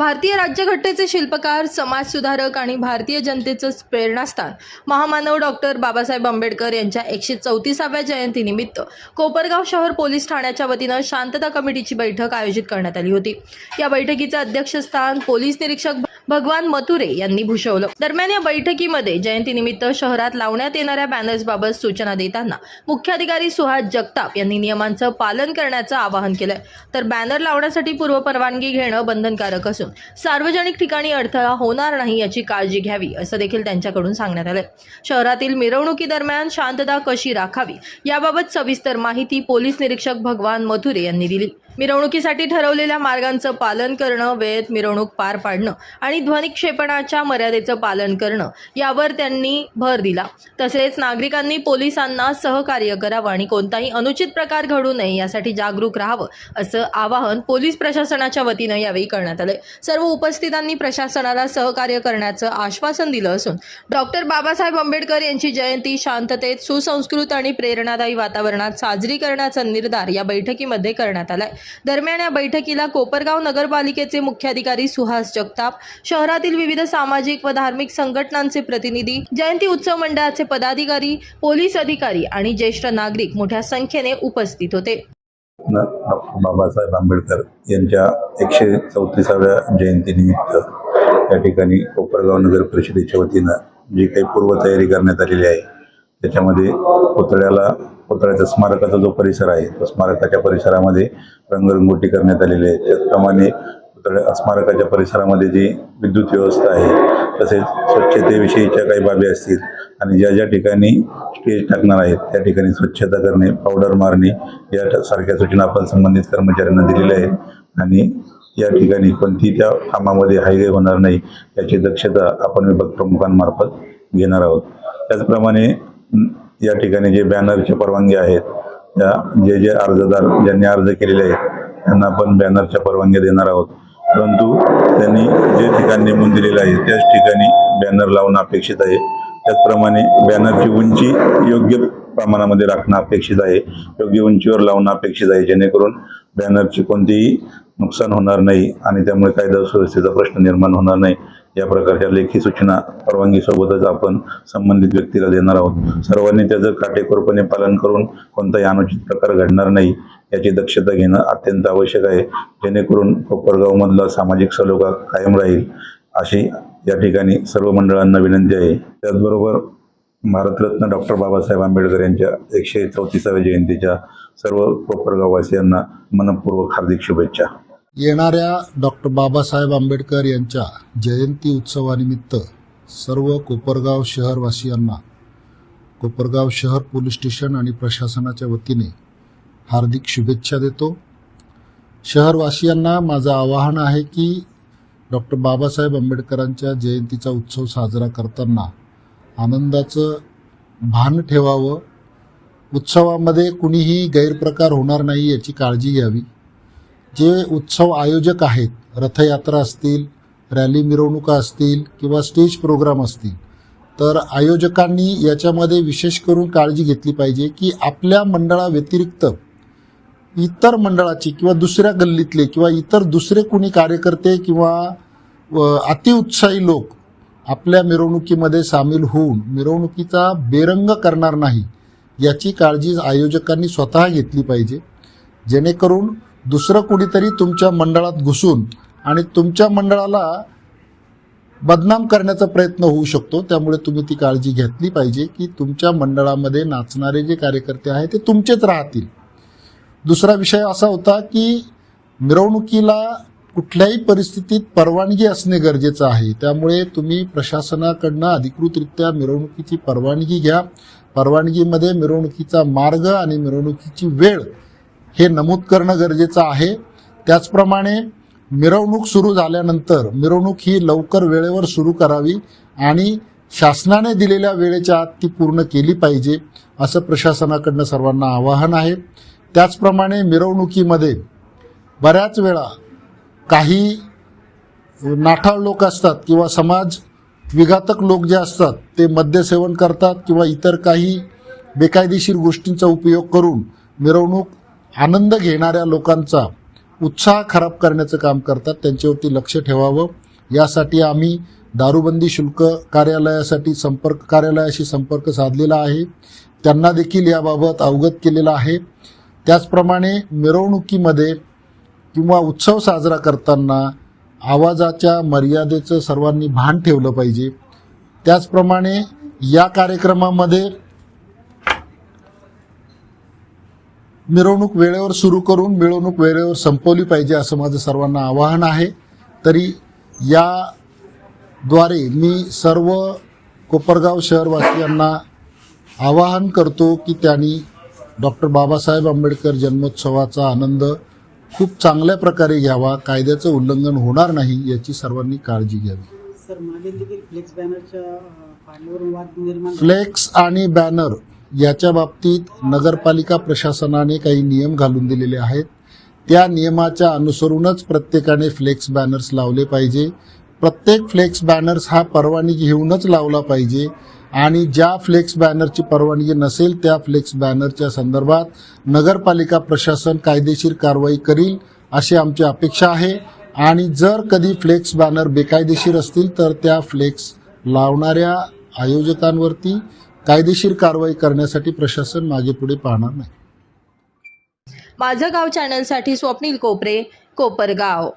भारतीय राज्यघटनेचे शिल्पकार समाजसुधारक आणि भारतीय जनतेचं प्रेरणास्थान. महामानव डॉक्टर बाबासाहेब आंबेडकर यांच्या एकशे चौतीसाव्या जयंतीनिमित्त कोपरगाव शहर पोलीस ठाण्याच्या वतीनं शांतता कमिटीची बैठक आयोजित करण्यात आली होती. या बैठकीचं अध्यक्षस्थान पोलीस निरीक्षक भगवान मथुरे यांनी भूषवलं. दरम्यान या बैठकीमध्ये जयंतीनिमित्त शहरात लावण्यात येणाऱ्या बॅनर्सबाबत सूचना देताना मुख्याधिकारी सुहास जगताप यांनी नियमांचं पालन करण्याचं आवाहन केलंय. तर बॅनर लावण्यासाठी पूर्वपरवानगी घेणं बंधनकारक असून सार्वजनिक ठिकाणी अडथळा होणार नाही याची काळजी घ्यावी असं देखील त्यांच्याकडून सांगण्यात आलंय. शहरातील मिरवणुकीदरम्यान शांतता कशी राखावी याबाबत सविस्तर माहिती पोलीस निरीक्षक भगवान मथुरे यांनी दिली. मिरवणुकीसाठी ठरवलेल्या मार्गांचं पालन करणं वेळेत मिरवणूक पार पाडणं आणि ध्वनिक्षेपणाच्या मर्यादेचं पालन करणं यावर त्यांनी भर दिला. तसेच नागरिकांनी पोलिसांना सहकार्य करावं आणि कोणताही अनुचित प्रकार घडू नये यासाठी जागरूक राहावं असं आवाहन पोलीस प्रशासनाच्या वतीनं यावेळी करण्यात आलं सर्व उपस्थितांनी प्रशासनाला सहकार्य करण्याचं आश्वासन दिलं असून डॉक्टर बाबासाहेब आंबेडकर यांची जयंती शांततेत सुसंस्कृत आणि प्रेरणादायी वातावरणात साजरी करण्याचा निर्धार या बैठकीमध्ये करण्यात आलाय. दरम्यान या बैठकीला कोपरगाव नगरपालिकेचे मुख्याधिकारी सुहास जगताप शहरातील विविध सामाजिक व धार्मिक संघटनांचे प्रतिनिधी जयंती उत्सव मंडळाचे पदाधिकारी पोलीस अधिकारी आणि ज्येष्ठ नागरिक मोठ्या संख्येने उपस्थित होते. बाबासाहेब आंबेडकर यांच्या एकशे चौतीसाव्या जयंतीनिमित्त या ठिकाणी कोपरगाव नगर परिषदेच्या वतीनं जी काही पूर्वतयारी करण्यात आलेली आहे त्याच्यामध्ये पुतळ्याला पुतळ्याच्या स्मारकाचा जो परिसर आहे तो स्मारकाच्या परिसरामध्ये रंगरंगोटी करण्यात आलेली आहे. त्याचप्रमाणे पुतळ्या स्मारकाच्या परिसरामध्ये जी विद्युत व्यवस्था आहे तसेच स्वच्छतेविषयीच्या काही बाबी असतील आणि ज्या ज्या ठिकाणी स्टेज टाकणार आहेत त्या ठिकाणी स्वच्छता करणे पावडर मारणे या सारख्या सूचना आपण संबंधित कर्मचाऱ्यांना दिलेल्या आहेत. आणि या ठिकाणी कोणती त्या कामामध्ये हायवे होणार नाही याची दक्षता आपण विभाग प्रमुखांमार्फत घेणार आहोत. त्याचप्रमाणे या ठिकाणी जे बॅनरच्या परवानगी आहेत त्या जे जे अर्जदार ज्यांनी अर्ज केलेले आहेत त्यांना आपण बॅनरच्या परवानग्या देणार आहोत. परंतु त्यांनी जे ठिकाण नेमून दिलेलं आहे त्याच ठिकाणी बॅनर लावणं अपेक्षित आहे. त्याचप्रमाणे बॅनरची उंची योग्य प्रमाणामध्ये राखणं अपेक्षित आहे. योग्य उंचीवर लावणं अपेक्षित आहे जेणेकरून बॅनरची कोणतीही नुकसान होणार नाही आणि त्यामुळे कायदा सुव्यवस्थेचा प्रश्न निर्माण होणार नाही. या प्रकारच्या लेखी सूचना परवानगीसोबतच आपण संबंधित व्यक्तीला देणार आहोत. सर्वांनी त्याचं काटेकोरपणे पालन करून कोणताही अनुचित प्रकार घडणार नाही याची दक्षता घेणं अत्यंत आवश्यक आहे. जेणेकरून कोपरगावमधला सामाजिक सलोखा कायम राहील अशी या ठिकाणी सर्व मंडळांना विनंती आहे. त्याचबरोबर भारतरत्न डॉक्टर बाबासाहेब आंबेडकर यांच्या एकशे चौतीसाव्या जयंतीच्या सर्व कोपरगाववासियांना मनपूर्वक हार्दिक शुभेच्छा. येणाऱ्या डॉक्टर बाबासाहेब आंबेडकर यांच्या जयंती उत्सवानिमित्त सर्व कोपरगाव शहरवासियांना कोपरगाव शहर पोलीस स्टेशन आणि प्रशासनाच्या वतीने हार्दिक शुभेच्छा देतो. शहरवासियांना माझं आवाहन आहे की डॉक्टर बाबासाहेब आंबेडकरांच्या जयंतीचा उत्सव साजरा करताना आनंदाचं भान ठेवावं. उत्सवामध्ये कुणीही गैरप्रकार होणार नाही याची काळजी घ्यावी. जे उत्सव आयोजक आहेत रथयात्रा असतील रॅली मिरवणुका असतील किंवा स्टेज प्रोग्राम असतील तर आयोजकांनी याच्यामध्ये विशेष करून काळजी घेतली पाहिजे की आपल्या मंडळाव्यतिरिक्त इतर मंडळाची किंवा दुसऱ्या गल्लीतले किंवा इतर दुसरे कुणी कार्यकर्ते किंवा अतिउत्साही लोक आपल्या मिरवणुकीमध्ये सामील होऊन मिरवणुकीचा बेरंग करणार नाही याची काळजी आयोजकांनी स्वतः घेतली पाहिजे. जेणेकरून दुसरं कुणीतरी तुमच्या मंडळात घुसून आणि तुमच्या मंडळाला बदनाम करण्याचा प्रयत्न होऊ शकतो. त्यामुळे तुम्ही ती काळजी घेतली पाहिजे की तुमच्या मंडळामध्ये नाचणारे जे कार्यकर्ते आहेत ते तुमचेच राहतील. दुसरा विषय असा होता की मिरवणुकीला कुठल्याही परिस्थितीत परवानगी असणे गरजेचं आहे. त्यामुळे तुम्ही प्रशासनाकडनं अधिकृतरित्या मिरवणुकीची परवानगी घ्या. परवानगीमध्ये मिरवणुकीचा मार्ग आणि मिरवणुकीची वेळ हे नमूद करणं गरजेचं आहे. त्याचप्रमाणे मिरवणूक सुरू झाल्यानंतर मिरवणूक ही लवकर वेळेवर सुरू करावी आणि शासनाने दिलेल्या वेळेच्या आत ती पूर्ण केली पाहिजे असं प्रशासनाकडनं सर्वांना आवाहन आहे. त्याचप्रमाणे मिरवणुकीमध्ये बऱ्याच वेळा काही नाठाळ लोक असतात किंवा समाज विघातक लोक जे असतात ते मद्यसेवन करतात किंवा इतर काही बेकायदेशीर गोष्टींचा उपयोग करून मिरवणूक आनंद घेणाऱ्या लोकांचा उत्साह खराब करण्याचं काम करतात. त्यांच्यावरती लक्ष ठेवावं. यासाठी आम्ही दारूबंदी शुल्क कार्यालयासाठी संपर्क कार्यालयाशी संपर्क साधलेला आहे. त्यांना देखील याबाबत अवगत केलेलं आहे. त्याचप्रमाणे मिरवणुकीमध्ये किंवा उत्सव साजरा करताना आवाजाच्या मर्यादेचं सर्वांनी भान ठेवलं पाहिजे. त्याचप्रमाणे या कार्यक्रमामध्ये मिरवणूक वेळेवर सुरू करून मिरवणूक वेळेवर संपवली पाहिजे असं माझं सर्वांना आवाहन आहे तरी याद्वारे मी सर्व कोपरगाव शहरवासियांना आवाहन करतो की त्यांनी डॉक्टर बाबासाहेब आंबेडकर जन्मोत्सवाचा आनंद खूप चांगल्या प्रकारे घ्यावा कायद्याचं उल्लंघन होणार नाही याची सर्वांनी काळजी घ्यावी सर मागे देखील बॅनरच्या. फ्लेक्स आणि बॅनर याच्या बाबतीत नगरपालिका प्रशासनाने काही नियम घालून दिलेले आहेत. त्या नियमाच्या अनुसरूनच प्रत्येकाने फ्लेक्स बॅनर्स लावले पाहिजे. प्रत्येक फ्लेक्स बॅनर्स हा परवानगी घेऊनच लावला पाहिजे आणि ज्या फ्लेक्स बॅनरची परवानगी नसेल त्या फ्लेक्स बॅनरच्या संदर्भात नगरपालिका प्रशासन कायदेशीर कारवाई करील अशी आमची अपेक्षा आहे. आणि जर कधी फ्लेक्स बॅनर बेकायदेशीर असतील तर त्या फ्लेक्स लावणाऱ्या आयोजकांवरती कायदेशीर कारवाई करण्यासाठी प्रशासन मागे पुढे पाहणार नाही. माझं गाव चॅनलसाठी स्वप्नील कोपरे कोपरगाव.